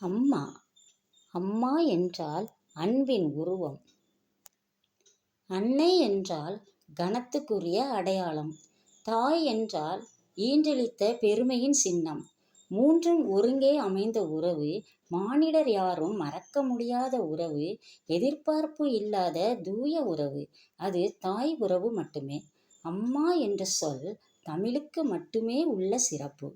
அம்மா அம்மா என்றால் அன்பின் உருவம். அன்னை என்றால் கனத்துக்குரிய அடையாளம். தாய் என்றால் ஈன்றளித்த பெருமையின் சின்னம். மூன்றும் ஒருங்கே அமைந்த உறவு மானிடர் யாரும் மறக்க முடியாத உறவு எதிர்பார்ப்பு இல்லாத தூய உறவு அது தாய் உறவு மட்டுமே. அம்மா என்ற சொல் தமிழுக்கு மட்டுமே உள்ள சிறப்பு.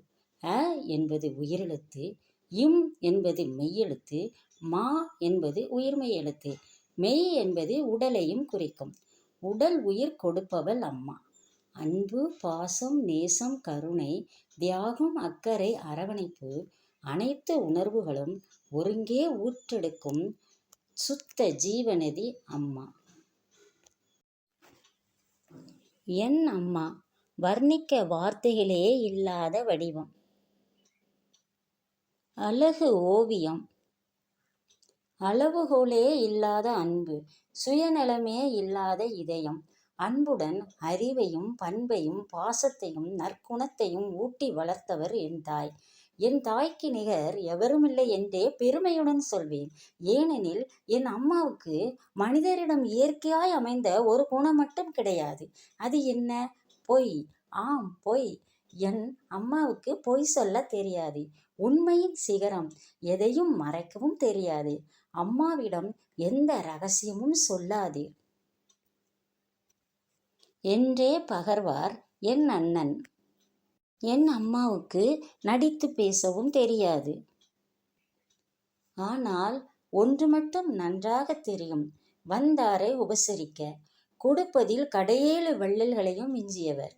அ என்பது உயிரெழுத்து. இம் என்பது மெய்யெழுத்து. மா என்பது உயிர்மெய் எழுத்து. மெய் என்பது உடலையும் குறிக்கும். உடல் உயிர் கொடுப்பவள் அம்மா. அன்பு பாசம் நேசம் கருணை தியாகம் அக்கறை அரவணைப்பு அனைத்து உணர்வுகளும் ஒருங்கே ஊற்றெடுக்கும் சுத்த ஜீவநதி அம்மா. என் அம்மா வர்ணிக்க வார்த்தைகளே இல்லாத வடிவம். அழகு ஓவியம். அளவுகோலே இல்லாத அன்பு. சுயநலமே இல்லாத இதயம். அன்புடன் அறிவையும் பண்பையும் பாசத்தையும் நற்குணத்தையும் ஊட்டி வளர்த்தவர் என் தாய். என் தாய்க்கு நிகர் எவருமில்லை என்றே பெருமையுடன் சொல்வேன். ஏனெனில் என் அம்மாவுக்கு மனிதரிடம் இயற்கையாய் அமைந்த ஒரு குணம் மட்டும் கிடையாது. அது என்ன? பொய். ஆம் பொய். என் அம்மாவுக்கு பொய் சொல்லத் தெரியாது. உண்மையின் சிகரம். எதையும் மறைக்கவும் தெரியாது. அம்மாவிடம் எந்த ரகசியமும் சொல்லாதீர். என்றே பகர்வார் என் அண்ணன். என் அம்மாவுக்கு நடித்துப் பேசவும் தெரியாது. ஆனால் ஒன்று மட்டும் நன்றாகத் தெரியும். வந்தாரை உபசரிக்க. கொடுப்பதில் கடையேழு வள்ளல்களையும் மிஞ்சியவர்.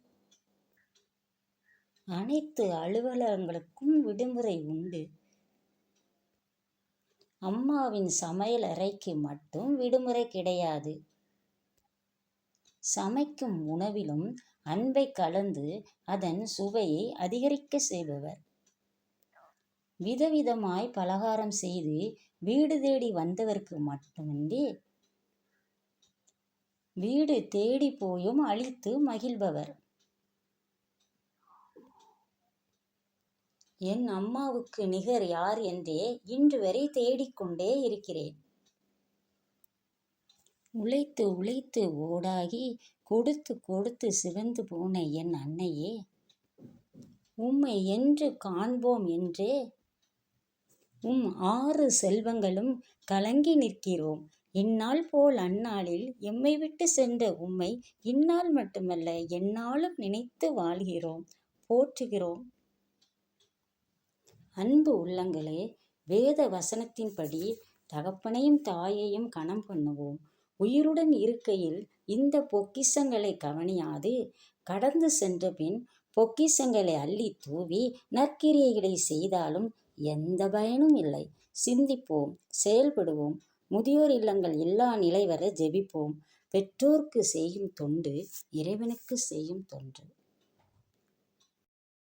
அனைத்து அலுவலகங்களுக்கும் விடுமுறை உண்டு. அம்மாவின் சமையலறைக்கு மட்டும் விடுமுறை கிடையாது. சமைக்கும் உணவிலும் அன்பை கலந்து அதன் சுவையை அதிகரிக்கச் செய்பவர். விதவிதமாய் பலகாரம் செய்து வீடு தேடி வந்தவர்க்கு மட்டுமின்றி வீடு தேடி போயும் அழித்து மகிழ்பவர். என் அம்மாவுக்கு நிகர் யார் என்றே இன்றுவரை தேடிக் கொண்டே இருக்கிறேன். உழைத்து உழைத்து ஓடாகி கொடுத்து கொடுத்து சிவந்து போன என் அன்னையே! உம்மை என்று காண்போம் என்றே உம் ஆறு செல்வங்களும் கலங்கி நிற்கிறோம். இந்நாள் போல் அந்நாளில் எம்மை விட்டு சென்ற உம்மை இந்நாள் மட்டுமல்ல எந்நாளும் நினைத்து வாழ்கிறோம் போற்றுகிறோம். அன்பு உள்ளங்களே வேத வசனத்தின்படி தகப்பனையும் தாயையும் கணம் பண்ணுவோம். உயிருடன் இருக்கையில் இந்த பொக்கிசங்களை கவனியாது கடந்து சென்றபின் பொக்கிஷங்களை அள்ளித் தூவி நற்கிரியைகளை செய்தாலும் எந்த பயனும் இல்லை. சிந்திப்போம் செயல்படுவோம் முதியோர் இல்லங்கள் இல்லா நிலை வர ஜெபிப்போம். பெற்றோருக்கு செய்யும் தொண்டு இறைவனுக்கு செய்யும் தொன்று